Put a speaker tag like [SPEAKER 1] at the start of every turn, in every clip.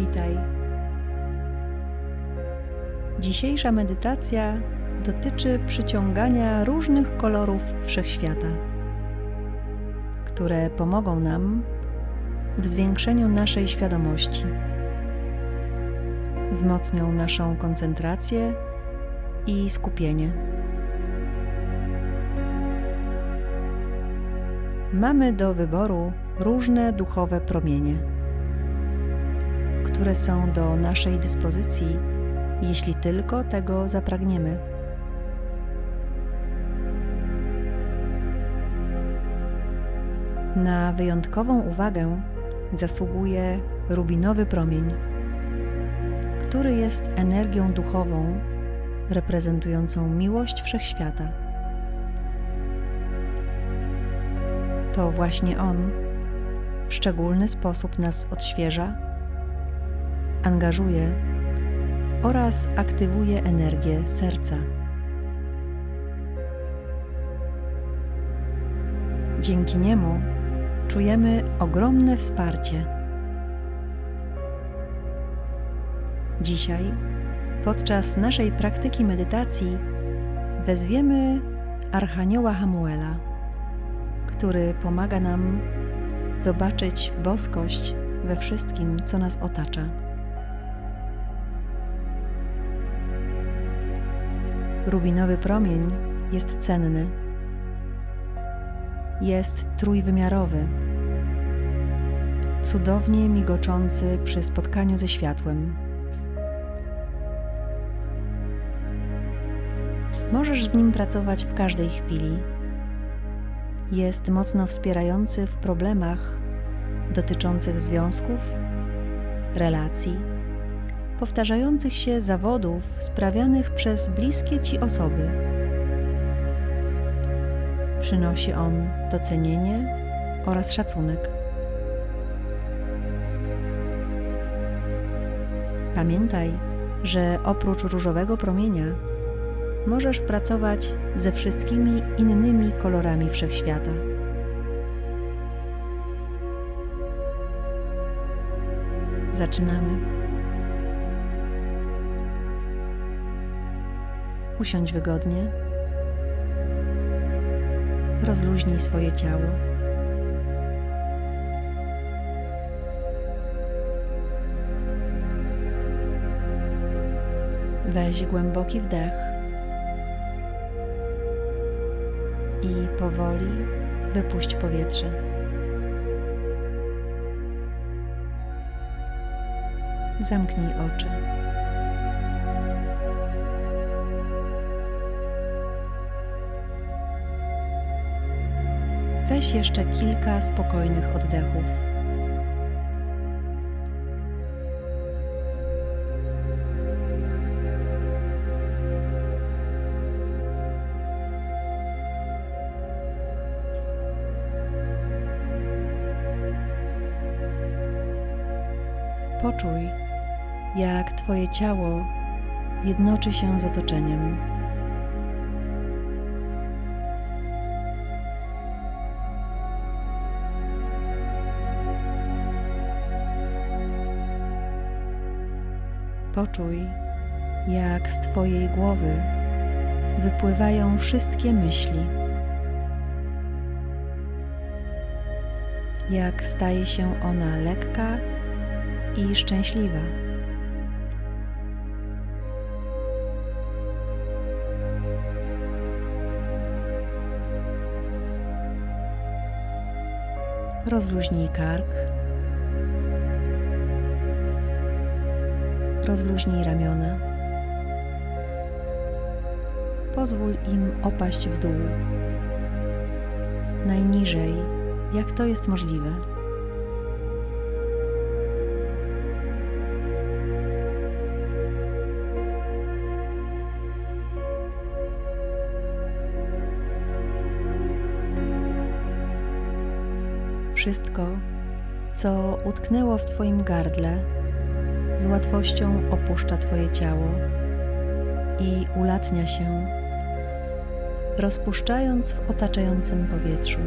[SPEAKER 1] Witaj. Dzisiejsza medytacja dotyczy przyciągania różnych kolorów wszechświata, które pomogą nam w zwiększeniu naszej świadomości, wzmocnią naszą koncentrację i skupienie. Mamy do wyboru różne duchowe promienie, które są do naszej dyspozycji, jeśli tylko tego zapragniemy. Na wyjątkową uwagę zasługuje rubinowy promień, który jest energią duchową reprezentującą miłość wszechświata. To właśnie on w szczególny sposób nas odświeża, angażuje oraz aktywuje energię serca. Dzięki niemu czujemy ogromne wsparcie. Dzisiaj, podczas naszej praktyki medytacji, wezwiemy Archanioła Hamuela, który pomaga nam zobaczyć boskość we wszystkim, co nas otacza. Rubinowy promień jest cenny. Jest trójwymiarowy, cudownie migoczący przy spotkaniu ze światłem. Możesz z nim pracować w każdej chwili. Jest mocno wspierający w problemach dotyczących związków, relacji, powtarzających się zawodów sprawianych przez bliskie ci osoby. Przynosi on docenienie oraz szacunek. Pamiętaj, że oprócz różowego promienia możesz pracować ze wszystkimi innymi kolorami wszechświata. Zaczynamy. Usiądź wygodnie. Rozluźnij swoje ciało. Weź głęboki wdech i powoli wypuść powietrze. Zamknij oczy. Weź jeszcze kilka spokojnych oddechów. Poczuj, jak Twoje ciało jednoczy się z otoczeniem. Poczuj, jak z Twojej głowy wypływają wszystkie myśli. Jak staje się ona lekka i szczęśliwa. Rozluźnij kark. Rozluźnij ramiona. Pozwól im opaść w dół. Najniżej, jak to jest możliwe. Wszystko, co utknęło w Twoim gardle, z łatwością opuszcza Twoje ciało i ulatnia się, rozpuszczając w otaczającym powietrzu.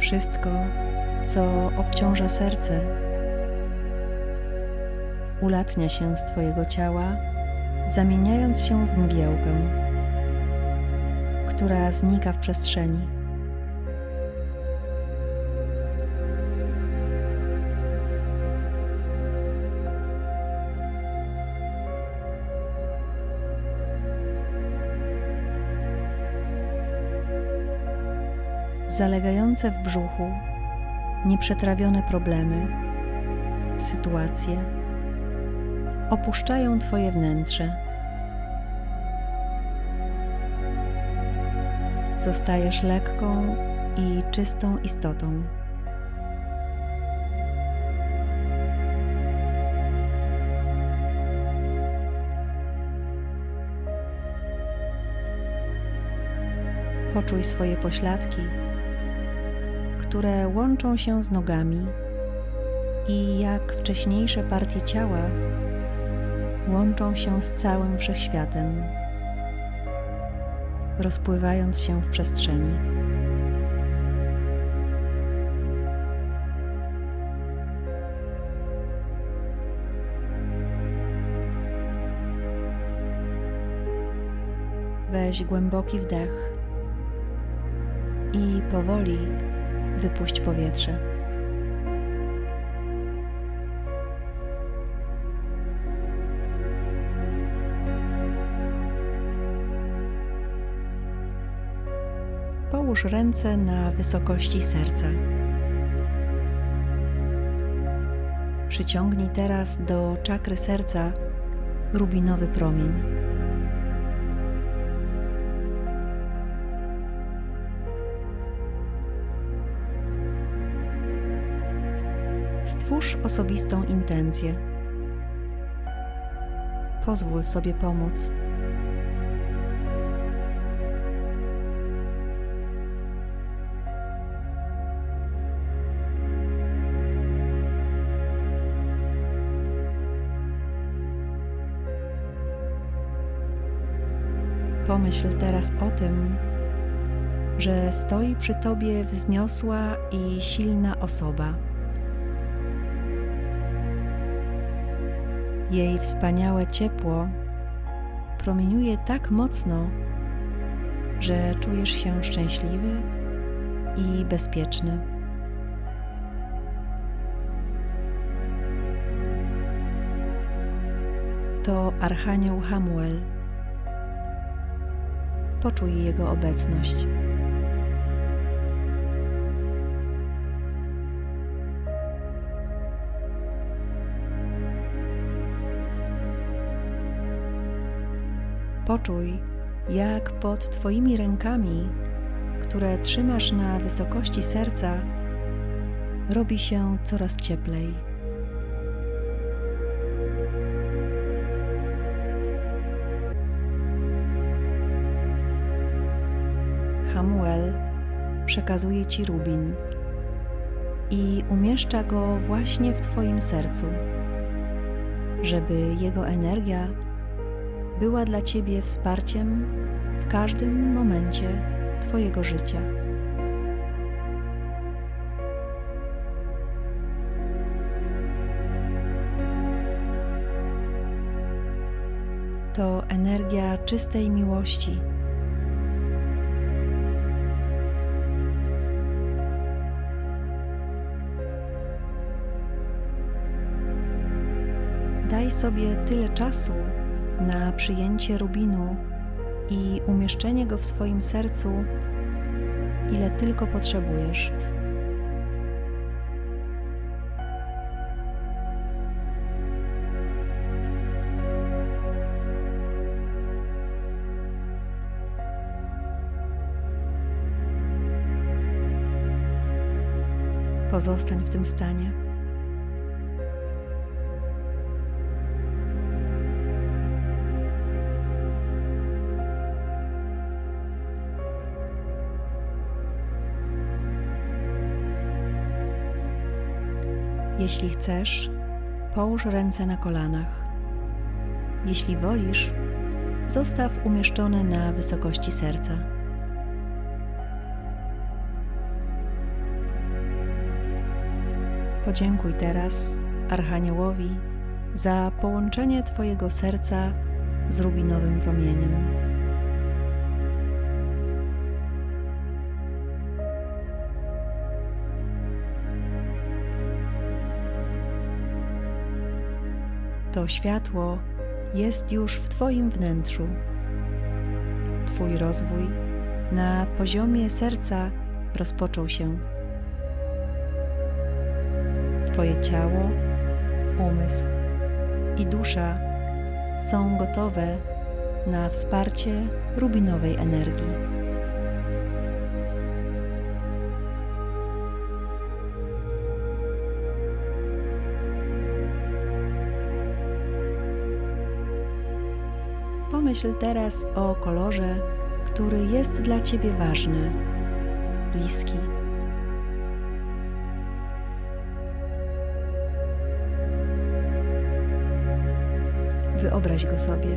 [SPEAKER 1] Wszystko, co obciąża serce, ulatnia się z Twojego ciała, zamieniając się w mgiełkę, która znika w przestrzeni. Zalegające w brzuchu, nieprzetrawione problemy, sytuacje opuszczają Twoje wnętrze. Zostajesz lekką i czystą istotą. Poczuj swoje pośladki, które łączą się z nogami i jak wcześniejsze partie ciała łączą się z całym wszechświatem, rozpływając się w przestrzeni. Weź głęboki wdech i powoli wypuść powietrze. Połóż ręce na wysokości serca. Przyciągnij teraz do czakry serca rubinowy promień. Stwórz osobistą intencję. Pozwól sobie pomóc. Pomyśl teraz o tym, że stoi przy tobie wzniosła i silna osoba. Jej wspaniałe ciepło promieniuje tak mocno, że czujesz się szczęśliwy i bezpieczny. To Archanioł Hamuel. Poczuj jego obecność. Poczuj, jak pod Twoimi rękami, które trzymasz na wysokości serca, robi się coraz cieplej. Hamuel przekazuje Ci rubin i umieszcza go właśnie w Twoim sercu, żeby jego energia była dla Ciebie wsparciem w każdym momencie Twojego życia. To energia czystej miłości. Sobie tyle czasu, na przyjęcie rubinu i umieszczenie go w swoim sercu, ile tylko potrzebujesz. Pozostań w tym stanie. Jeśli chcesz, połóż ręce na kolanach. Jeśli wolisz, zostaw umieszczone na wysokości serca. Podziękuj teraz Archaniołowi za połączenie Twojego serca z rubinowym promieniem. To światło jest już w Twoim wnętrzu. Twój rozwój na poziomie serca rozpoczął się. Twoje ciało, umysł i dusza są gotowe na wsparcie rubinowej energii. Pomyśl teraz o kolorze, który jest dla Ciebie ważny, bliski. Wyobraź go sobie.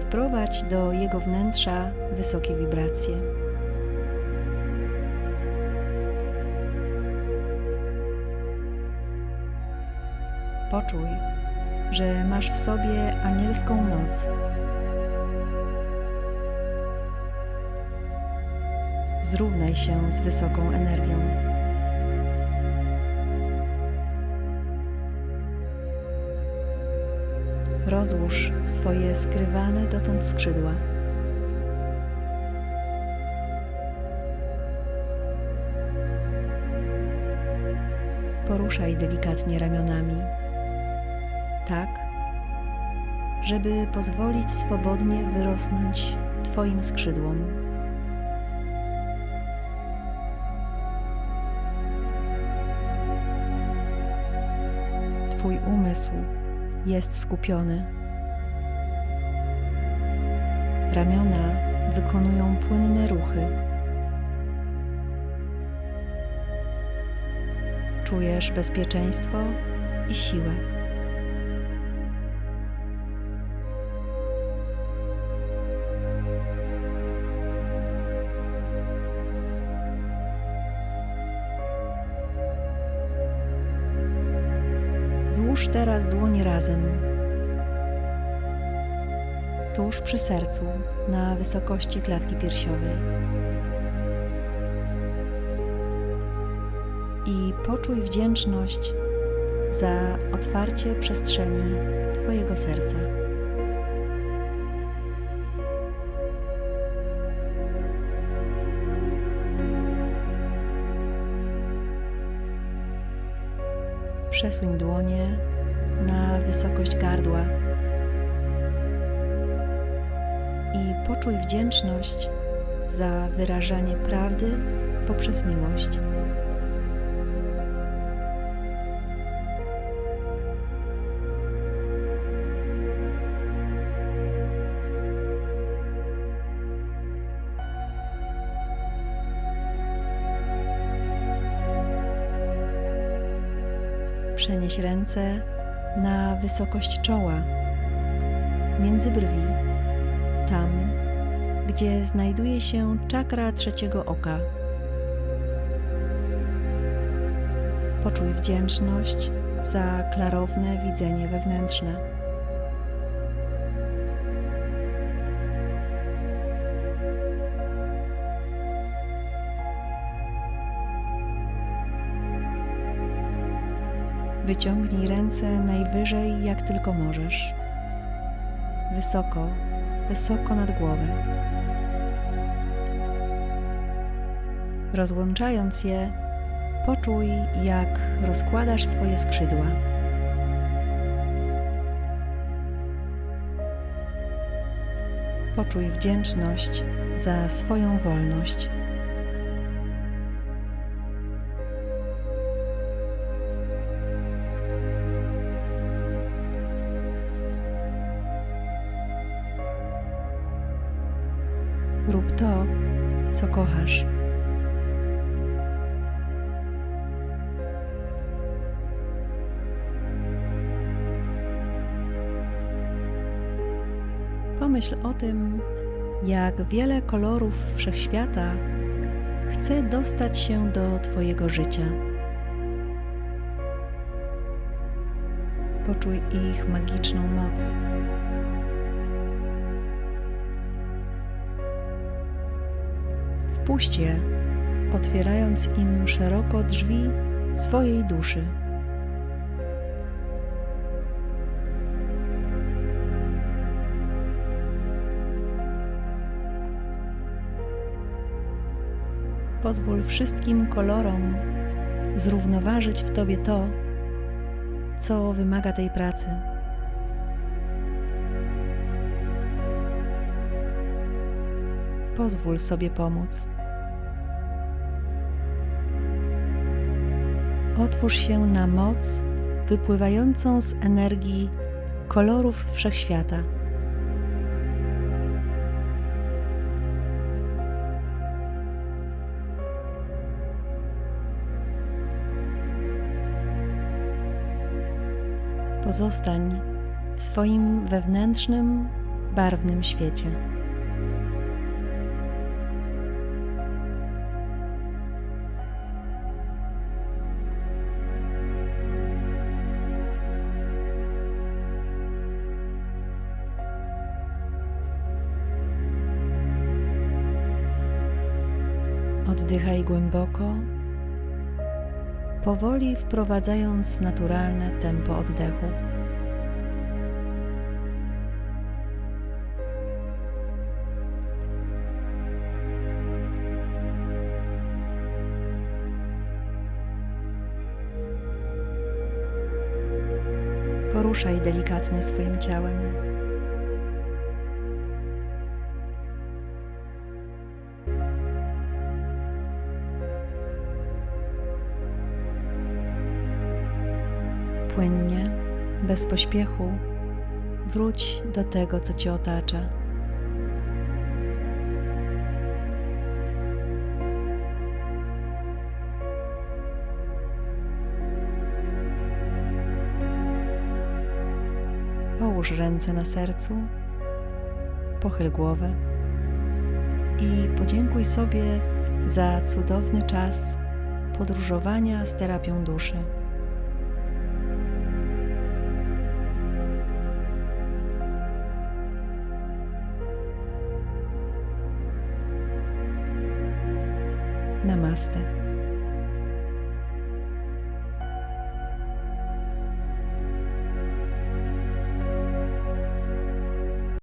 [SPEAKER 1] Wprowadź do jego wnętrza wysokie wibracje. Poczuj, że masz w sobie anielską moc. Zrównaj się z wysoką energią. Rozłóż swoje skrywane dotąd skrzydła. Poruszaj delikatnie ramionami tak, żeby pozwolić swobodnie wyrosnąć Twoim skrzydłom. Twój umysł jest skupiony. Ramiona wykonują płynne ruchy. Czujesz bezpieczeństwo i siłę. Teraz dłonie razem, tuż przy sercu, na wysokości klatki piersiowej. I poczuj wdzięczność za otwarcie przestrzeni Twojego serca. Przesuń dłonie na wysokość gardła i poczuj wdzięczność za wyrażanie prawdy poprzez miłość. Przenieś ręce na wysokość czoła, między brwi, tam, gdzie znajduje się czakra trzeciego oka. Poczuj wdzięczność za klarowne widzenie wewnętrzne. Wyciągnij ręce najwyżej, jak tylko możesz. Wysoko, wysoko nad głowę. Rozłączając je, poczuj, jak rozkładasz swoje skrzydła. Poczuj wdzięczność za swoją wolność. Rób to, co kochasz. Pomyśl o tym, jak wiele kolorów wszechświata chce dostać się do Twojego życia. Poczuj ich magiczną moc. Wpuść je, otwierając im szeroko drzwi swojej duszy. Pozwól wszystkim kolorom zrównoważyć w Tobie to, co wymaga tej pracy. Pozwól sobie pomóc. Otwórz się na moc wypływającą z energii kolorów wszechświata. Pozostań w swoim wewnętrznym, barwnym świecie. Oddychaj głęboko, powoli wprowadzając naturalne tempo oddechu. Poruszaj delikatnie swoim ciałem. Bez pośpiechu, wróć do tego, co Cię otacza. Połóż ręce na sercu, pochyl głowę i podziękuj sobie za cudowny czas podróżowania z terapią duszy. Namaste.